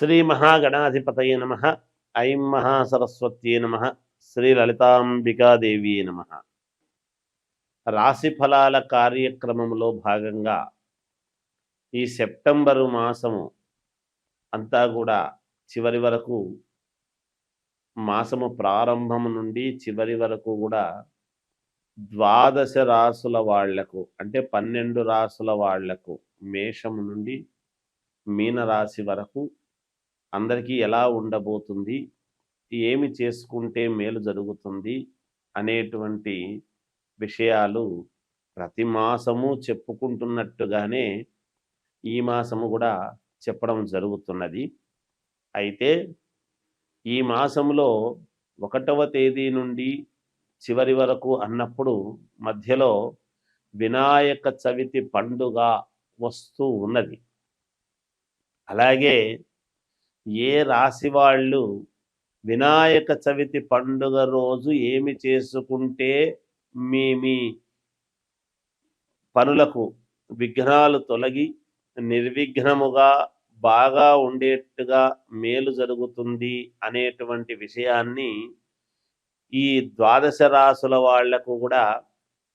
శ్రీ మహాగణాధిపతయ నమ. ఐం మహాసరస్వత్యే నమ. శ్రీ లలితాంబికాదేవి నమ. రాశి ఫలాల కార్యక్రమంలో భాగంగా ఈ సెప్టెంబరు మాసము అంతా కూడా చివరి వరకు మాసము ప్రారంభం నుండి చివరి వరకు కూడా ద్వాదశ రాసుల వాళ్ళకు అంటే పన్నెండు రాసుల వాళ్ళకు మేషము నుండి మీనరాశి వరకు అందరికీ ఎలా ఉండబోతుంది? ఏమి చేసుకుంటే మేలు జరుగుతుంది? అనేటువంటి విషయాలు ప్రతి మాసము చెప్పుకుంటున్నట్టుగానే ఈ మాసము కూడా చెప్పడం జరుగుతున్నది. అయితే ఈ మాసంలో ఒకటవ తేదీ నుండి చివరి వరకు అన్నప్పుడు మధ్యలో వినాయక చవితి పండుగ వస్తూ ఉన్నది. అలాగే ఏ రాశి వాళ్ళు వినాయక చవితి పండుగ రోజు ఏమి చేసుకుంటే మీ మీ పనులకు విఘ్నాలు తొలగి నిర్విఘ్నముగా బాగా ఉండేట్టుగా మేలు జరుగుతుంది అనేటువంటి విషయాన్ని ఈ ద్వాదశ రాసుల వాళ్ళకు కూడా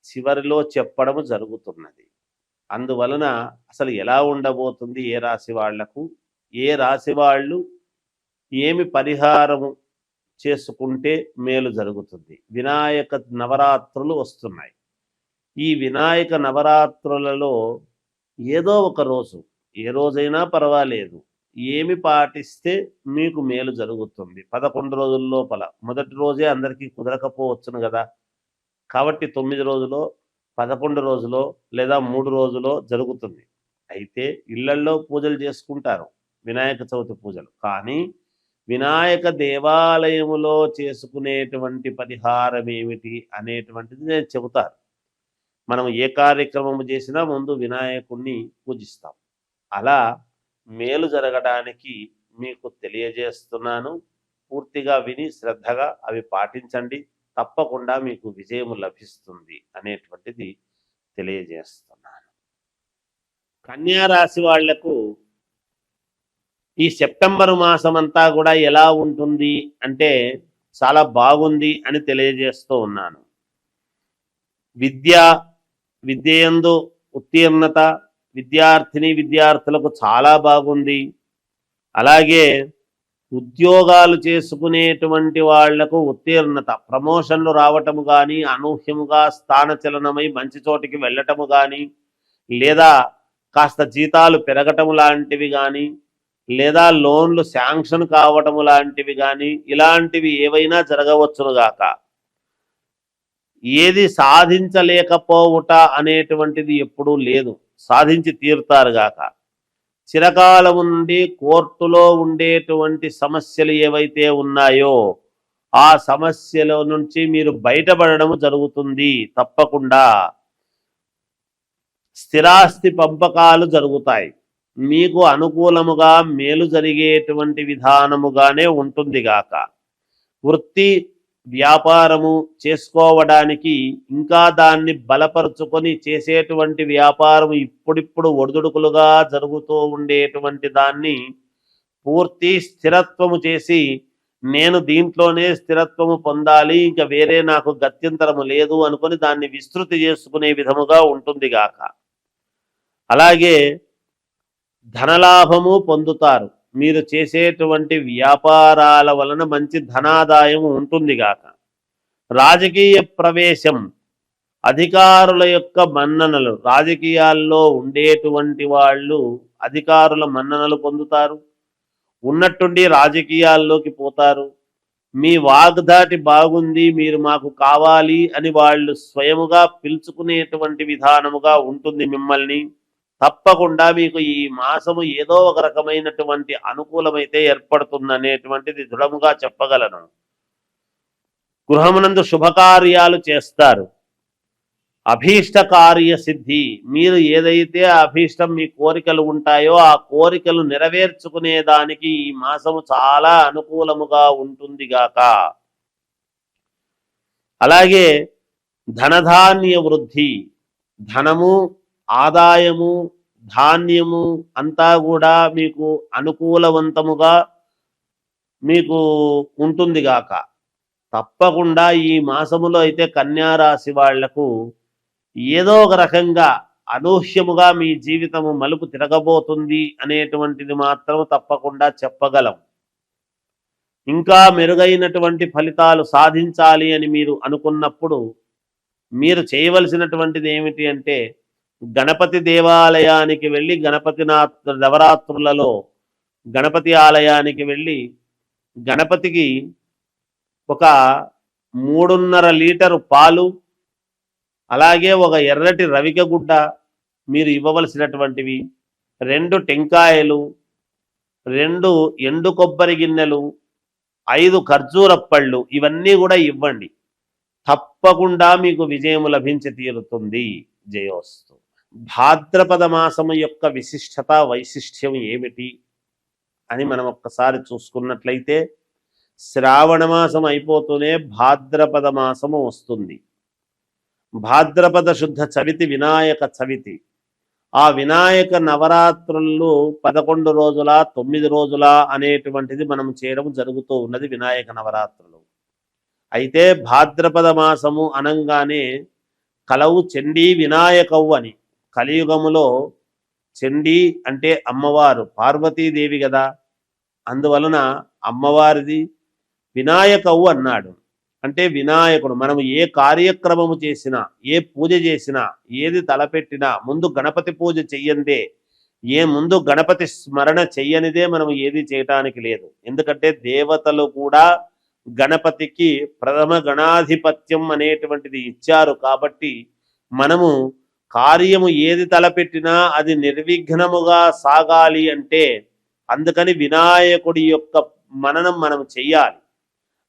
చివరిలో చెప్పడము జరుగుతున్నది. అందువలన అసలు ఎలా ఉండబోతుంది ఏ రాశి వాళ్ళకు? ఏ రాశి వాళ్ళు ఏమి పరిహారము చేసుకుంటే మేలు జరుగుతుంది. వినాయక నవరాత్రులు వస్తున్నాయి. ఈ వినాయక నవరాత్రులలో ఏదో ఒక రోజు ఏ రోజైనా పర్వాలేదు ఏమి పాటిస్తే మీకు మేలు జరుగుతుంది. పదకొండు రోజుల లోపల మొదటి రోజే అందరికీ కుదరకపోవచ్చును కదా. కాబట్టి తొమ్మిది రోజులో పదకొండు రోజులో లేదా మూడు రోజులో జరుగుతుంది. అయితే ఇళ్ళల్లో పూజలు చేసుకుంటారు. వినాయక చవితి పూజలు. కానీ వినాయక దేవాలయములో చేసుకునేటువంటి పరిహారం ఏమిటి అనేటువంటిది నేను చెబుతాను. మనం ఏ కార్యక్రమం చేసినా ముందు వినాయకుణ్ణి పూజిస్తాం. అలా మేలు జరగడానికి మీకు తెలియజేస్తున్నాను. పూర్తిగా విని శ్రద్ధగా అవి పాటించండి. తప్పకుండా మీకు విజయం లభిస్తుంది అనేటువంటిది తెలియజేస్తున్నాను. కన్యా రాశి వాళ్ళకు ఈ సెప్టెంబర్ మాసం అంతా కూడా ఎలా ఉంటుంది అంటే చాలా బాగుంది అని తెలియజేస్తూ ఉన్నాను. విద్య విద్యయందు ఉత్తీర్ణత విద్యార్థిని విద్యార్థులకు చాలా బాగుంది. అలాగే ఉద్యోగాలు చేసుకునేటువంటి వాళ్ళకు ఉత్తీర్ణత ప్రమోషన్లు రావటము కానీ అనూహ్యముగా స్థానచలనమై మంచి చోటికి వెళ్ళటము కానీ లేదా కాస్త జీతాలు పెరగటము లాంటివి కానీ లేదా లోన్లు శాంక్షన్ కావటము లాంటివి కానీ ఇలాంటివి ఏవైనా జరగవచ్చునుగాక ఏది సాధించలేకపోవుట అనేటువంటిది ఎప్పుడూ లేదు. సాధించి తీరుతారు చిరకాలం చిరకాలము నుండి కోర్టులో ఉండేటువంటి సమస్యలు ఏవైతే ఉన్నాయో ఆ సమస్యల నుంచి మీరు బయటపడడం జరుగుతుంది తప్పకుండా. స్థిరాస్తి పంపకాలు జరుగుతాయి. మీకు అనుకూలముగా మేలు జరిగేటువంటి విధానముగానే ఉంటుంది గాక వృత్తి వ్యాపారము చేసుకోవడానికి ఇంకా దాన్ని బలపరుచుకొని చేసేటువంటి వ్యాపారం ఇప్పుడిప్పుడు ఒడిదుడుకులుగా జరుగుతూ ఉండేటువంటి దాన్ని పూర్తి స్థిరత్వము చేసి నేను దీంట్లోనే స్థిరత్వము పొందాలి ఇంకా వేరే నాకు గత్యంతరము లేదు అనుకొని దాన్ని విస్తృతి చేసుకునే విధముగా ఉంటుంది గాక అలాగే ధనలాభము పొందుతారు. మీరు చేసేటువంటి వ్యాపారాల వలన మంచి ధనాదాయం ఉంటుందిగాక రాజకీయ ప్రవేశం అధికారుల యొక్క మన్ననలు రాజకీయాల్లో ఉండేటువంటి వాళ్ళు అధికారుల మన్ననలు పొందుతారు. ఉన్నట్టుండి రాజకీయాల్లోకి పోతారు. మీ వాగ్దాటి బాగుంది మీరు మాకు కావాలి అని వాళ్ళు స్వయముగా పిలుచుకునేటువంటి విధానముగా ఉంటుంది మిమ్మల్ని. తప్పకుండా మీకు ఈ మాసము ఏదో ఒక రకమైనటువంటి అనుకూలమైతే ఏర్పడుతుంది అనేటువంటిది దృఢముగా చెప్పగలను. గృహమునందు శుభకార్యాలు చేస్తారు. అభీష్ట కార్య సిద్ధి. మీరు ఏదైతే అభీష్టం మీ కోరికలు ఉంటాయో ఆ కోరికలు నెరవేర్చుకునే దానికి ఈ మాసము చాలా అనుకూలముగా ఉంటుంది గాక. అలాగే ధనధాన్య వృద్ధి. ధనము ఆదాయము ధాన్యము అంతా కూడా మీకు అనుకూలవంతముగా మీకు ఉంటుంది గాక. తప్పకుండా ఈ మాసములో అయితే కన్యారాశి వాళ్ళకు ఏదో ఒక రకంగా అనూహ్యముగా మీ జీవితము మలుపు తిరగబోతుంది అనేటువంటిది మాత్రం తప్పకుండా చెప్పగలం. ఇంకా మెరుగైనటువంటి ఫలితాలు సాధించాలి అని మీరు అనుకున్నప్పుడు మీరు చేయవలసినటువంటిది ఏమిటి అంటే గణపతి దేవాలయానికి వెళ్ళి గణపతి నవరాత్రులలో గణపతి ఆలయానికి వెళ్ళి గణపతికి ఒక మూడున్నర లీటరు పాలు అలాగే ఒక ఎర్రటి రవిక గుడ్డ మీరు ఇవ్వవలసినటువంటివి రెండు టెంకాయలు రెండు ఎండు కొబ్బరి గిన్నెలు ఐదు ఖర్జూర పళ్ళు ఇవన్నీ కూడా ఇవ్వండి. తప్పకుండా మీకు విజయం లభించి తీరుతుంది. జయోస్తు. భాద్రపద మాసము యొక్క విశిష్టత వైశిష్ట్యం ఏమిటి అని మనం ఒక్కసారి చూసుకున్నట్లయితే శ్రావణ మాసం అయిపోతూనే భాద్రపద మాసము వస్తుంది. భాద్రపద శుద్ధ చవితి వినాయక చవితి. ఆ వినాయక నవరాత్రులు పదకొండు రోజుల తొమ్మిది రోజుల అనేటువంటిది మనం చేయడం జరుగుతూ ఉన్నది వినాయక నవరాత్రులు. అయితే భాద్రపద మాసము అనంగానే కలవు చండీ వినాయకవు అని. కలియుగములో చండీ అంటే అమ్మవారు పార్వతీదేవి కదా అందువలన అమ్మవారిది వినాయకవు అన్నాడు. అంటే వినాయకుడు మనము ఏ కార్యక్రమము చేసినా ఏ పూజ చేసినా ఏది తలపెట్టినా ముందు గణపతి పూజ చెయ్యందే. ఏ ముందు గణపతి స్మరణ చెయ్యనిదే మనం ఏది చేయటానికి లేదు. ఎందుకంటే దేవతలు కూడా గణపతికి ప్రథమ గణాధిపత్యం అనేటువంటిది ఇచ్చారు కాబట్టి మనము కార్యము ఏది తలపెట్టినా అది నిర్విఘ్నముగా సాగాలి అంటే అందుకని వినాయకుడి యొక్క మననం మనం చెయ్యాలి.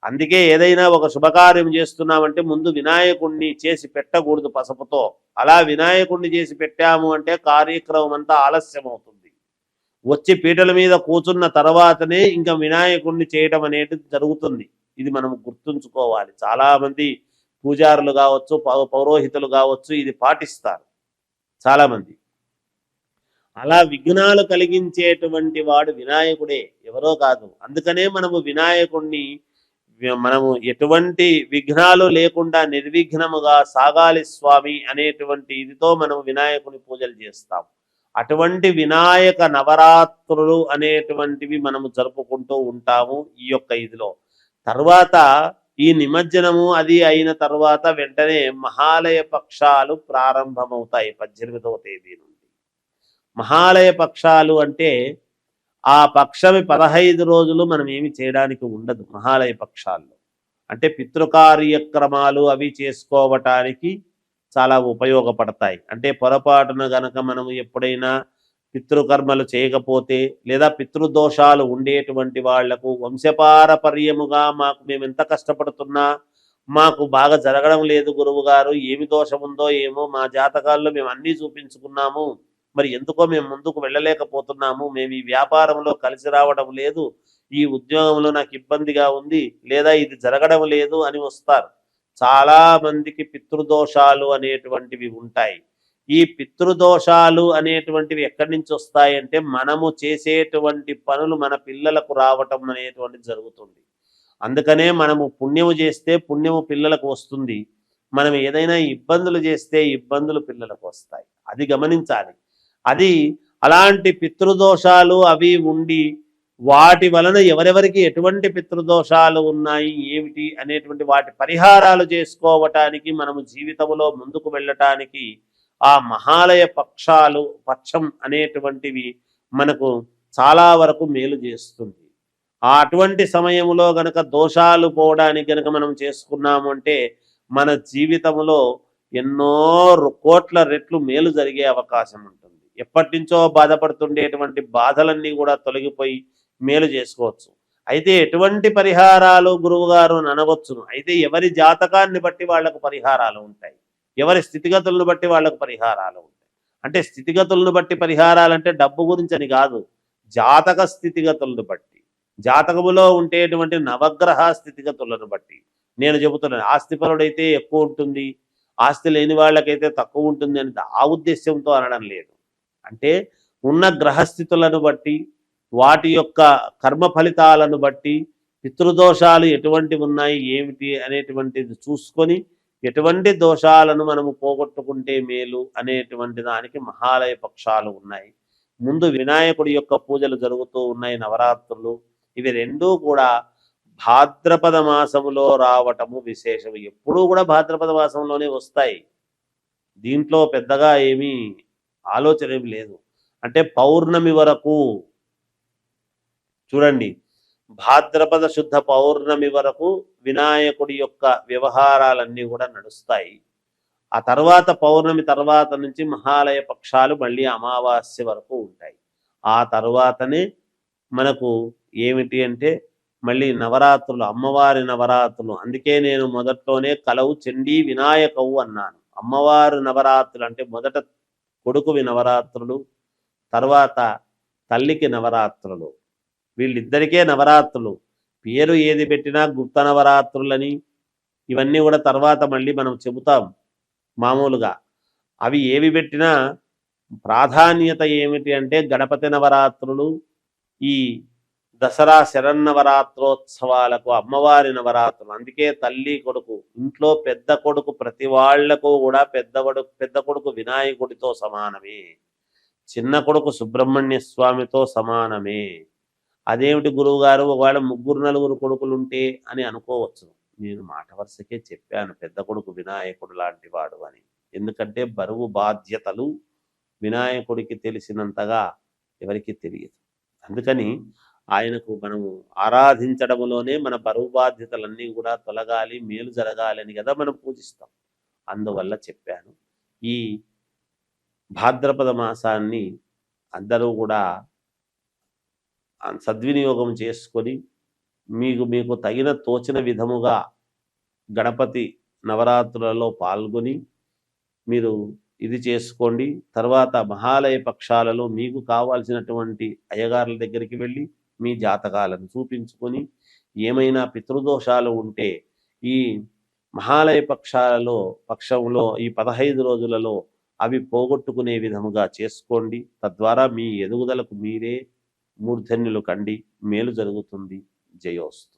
అందుకే ఏదైనా ఒక శుభకార్యం చేస్తున్నామంటే ముందు వినాయకుణ్ణి చేసి పెట్టకూడదు పసుపుతో. అలా వినాయకుణ్ణి చేసి పెట్టాము అంటే కార్యక్రమం అంతా ఆలస్యం అవుతుంది వచ్చి పీటల మీద కూర్చున్న తర్వాతనే ఇంకా వినాయకుణ్ణి చేయటం అనేది జరుగుతుంది. ఇది మనం గుర్తుంచుకోవాలి. చాలా మంది పూజారులు కావచ్చు పౌరోహితులు కావచ్చు ఇది పాటిస్తారు. చాలా మంది అలా విఘ్నాలు కలిగించేటువంటి వాడు వినాయకుడే ఎవరో కాదు. అందుకనే మనము వినాయకుణ్ణి మనము ఎటువంటి విఘ్నాలు లేకుండా నిర్విఘ్నముగా సాగాలి స్వామి అనేటువంటి ఇదితో మనం వినాయకుని పూజలు చేస్తాం. అటువంటి వినాయక నవరాత్రులు అనేటువంటివి మనము జరుపుకుంటూ ఉంటాము ఈ యొక్క ఇదిలో. తర్వాత ఈ నిమజ్జనము అది అయిన తర్వాత వెంటనే మహాలయ పక్షాలు ప్రారంభమవుతాయి పద్దెనిమిదవ తేదీ నుండి. మహాలయ పక్షాలు అంటే ఆ పక్షమి పదహైదు రోజులు మనం ఏమి చేయడానికి ఉండదు మహాలయ పక్షాల్లో. అంటే పితృకార్యక్రమాలు అవి చేసుకోవటానికి చాలా ఉపయోగపడతాయి. అంటే పొరపాటున గనక మనము ఎప్పుడైనా పితృకర్మలు చేయకపోతే లేదా పితృదోషాలు ఉండేటువంటి వాళ్ళకు వంశపారపర్యముగా మాకు మేము ఎంత కష్టపడుతున్నా మాకు బాగా జరగడం లేదు గురువు గారు ఏమి దోషం ఉందో ఏమో మా జాతకాల్లో మేము అన్నీ చూపించుకున్నాము. మరి ఎందుకో మేము ముందుకు వెళ్ళలేకపోతున్నాము. మేము ఈ వ్యాపారంలో కలిసి రావడం లేదు. ఈ ఉద్యోగంలో నాకు ఇబ్బందిగా ఉంది లేదా ఇది జరగడం లేదు అని వస్తారు. చాలా మందికి పితృదోషాలు అనేటువంటివి ఉంటాయి. ఈ పితృదోషాలు అనేటువంటివి ఎక్కడి నుంచి వస్తాయంటే మనము చేసేటువంటి పనులు మన పిల్లలకు రావటం అనేటువంటిది జరుగుతుంది. అందుకనే మనము పుణ్యము చేస్తే పుణ్యము పిల్లలకు వస్తుంది. మనం ఏదైనా ఇబ్బందులు చేస్తే ఇబ్బందులు పిల్లలకు వస్తాయి. అది గమనించాలి. అది అలాంటి పితృదోషాలు అవి ఉండి వాటి వలన ఎవరెవరికి ఎటువంటి పితృదోషాలు ఉన్నాయి ఏమిటి అనేటువంటి వాటి పరిహారాలు చేసుకోవటానికి మనము జీవితంలో ముందుకు వెళ్ళటానికి ఆ మహాలయ పక్షాలు పక్షం అనేటువంటివి మనకు చాలా వరకు మేలు చేస్తుంది. ఆ అటువంటి సమయంలో గనక దోషాలు పోవడానికి గనక మనం చేసుకున్నాము అంటే మన జీవితంలో ఎన్నో కోట్ల రెట్లు మేలు జరిగే అవకాశం ఉంటుంది. ఎప్పటి నుంచో బాధపడుతుండేటువంటి బాధలన్నీ కూడా తొలగిపోయి మేలు చేసుకోవచ్చు. అయితే ఎటువంటి పరిహారాలు గురువుగారు అనవచ్చును అయితే ఎవరి జాతకాన్ని బట్టి వాళ్ళకు పరిహారాలు ఉంటాయి? ఎవరి స్థితిగతులను బట్టి వాళ్ళకు పరిహారాలు ఉంటాయి. అంటే స్థితిగతులను బట్టి పరిహారాలు అంటే డబ్బు గురించి అని కాదు జాతక స్థితిగతులను బట్టి. జాతకములో ఉండేటువంటి నవగ్రహ స్థితిగతులను బట్టి నేను చెబుతున్నాను. ఆస్తిపరుడైతే ఎక్కువ ఉంటుంది ఆస్తి లేని వాళ్ళకైతే తక్కువ ఉంటుంది అని ఆ ఉద్దేశంతో అనడం లేదు. అంటే ఉన్న గ్రహస్థితులను బట్టి వాటి యొక్క కర్మ ఫలితాలను బట్టి పితృదోషాలు ఎటువంటి ఉన్నాయి ఏమిటి అనేటువంటిది చూసుకొని ఎటువంటి దోషాలను మనము పోగొట్టుకుంటే మేలు అనేటువంటి దానికి మహాలయ పక్షాలు ఉన్నాయి. ముందు వినాయకుడి యొక్క పూజలు జరుగుతూ ఉన్నాయి నవరాత్రులు. ఇవి రెండూ కూడా భాద్రపద మాసములో రావటము విశేషం. ఎప్పుడూ కూడా భాద్రపద మాసంలోనే వస్తాయి. దీంట్లో పెద్దగా ఏమీ ఆలోచన ఏమి లేదు. అంటే పౌర్ణమి వరకు చూడండి భాద్రపద శుద్ధ పౌర్ణమి వరకు వినాయకుడి యొక్క వ్యవహారాలన్నీ కూడా నడుస్తాయి. ఆ తర్వాత పౌర్ణమి తర్వాత నుంచి మహాలయ పక్షాలు మళ్ళీ అమావాస్య వరకు ఉంటాయి. ఆ తర్వాతనే మనకు ఏమిటి అంటే మళ్ళీ నవరాత్రులు అమ్మవారి నవరాత్రులు. అందుకే నేను మొదట్లోనే కలవు చండీ వినాయకవు అన్నాను. అమ్మవారి నవరాత్రులు అంటే మొదట కొడుకువి నవరాత్రులు తర్వాత తల్లికి నవరాత్రులు. వీళ్ళిద్దరికే నవరాత్రులు. పేరు ఏది పెట్టినా గుప్త నవరాత్రులని. ఇవన్నీ కూడా తర్వాత మళ్ళీ మనం చెబుతాం మామూలుగా. అవి ఏవి పెట్టినా ప్రాధాన్యత ఏమిటి అంటే గణపతి నవరాత్రులు ఈ దసరా శరన్నవరాత్రోత్సవాలకు అమ్మవారి నవరాత్రులు. అందుకే తల్లి కొడుకు ఇంట్లో పెద్ద కొడుకు ప్రతి వాళ్ళకు కూడా పెద్ద కొడుకు పెద్ద కొడుకు వినాయకుడితో సమానమే. చిన్న కొడుకు సుబ్రహ్మణ్య స్వామితో సమానమే. అదేమిటి గురువు గారు ఒకవేళ ముగ్గురు నలుగురు కొడుకులు ఉంటే అని అనుకోవచ్చు. నేను మాట వరుసకే చెప్పాను పెద్ద కొడుకు వినాయకుడు లాంటి వాడు అని. ఎందుకంటే బరువు బాధ్యతలు వినాయకుడికి తెలిసినంతగా ఎవరికి తెలియదు. అందుకని ఆయనకు మనము ఆరాధించడంలోనే మన బరువు బాధ్యతలన్నీ కూడా తొలగాలి మేలు జరగాలి అని కదా మనం పూజిస్తాం. అందువల్ల చెప్పాను. ఈ భాద్రపద మాసాన్ని అందరూ కూడా సద్వినియోగం చేసుకొని మీకు మీకు తగిన తోచిన విధముగా గణపతి నవరాత్రులలో పాల్గొని మీరు ఇది చేసుకోండి. తర్వాత మహాలయ పక్షాలలో మీకు కావాల్సినటువంటి అయ్యగారుల దగ్గరికి వెళ్ళి మీ జాతకాలను చూపించుకొని ఏమైనా పితృదోషాలు ఉంటే ఈ మహాలయ పక్షాలలో పక్షంలో ఈ పదహైదు రోజులలో అవి పోగొట్టుకునే విధముగా చేసుకోండి. తద్వారా మీ ఎదుగుదలకు మీరే మూర్ధన్యులు కండి మేలు జరుగుతుంది జయోస్తు.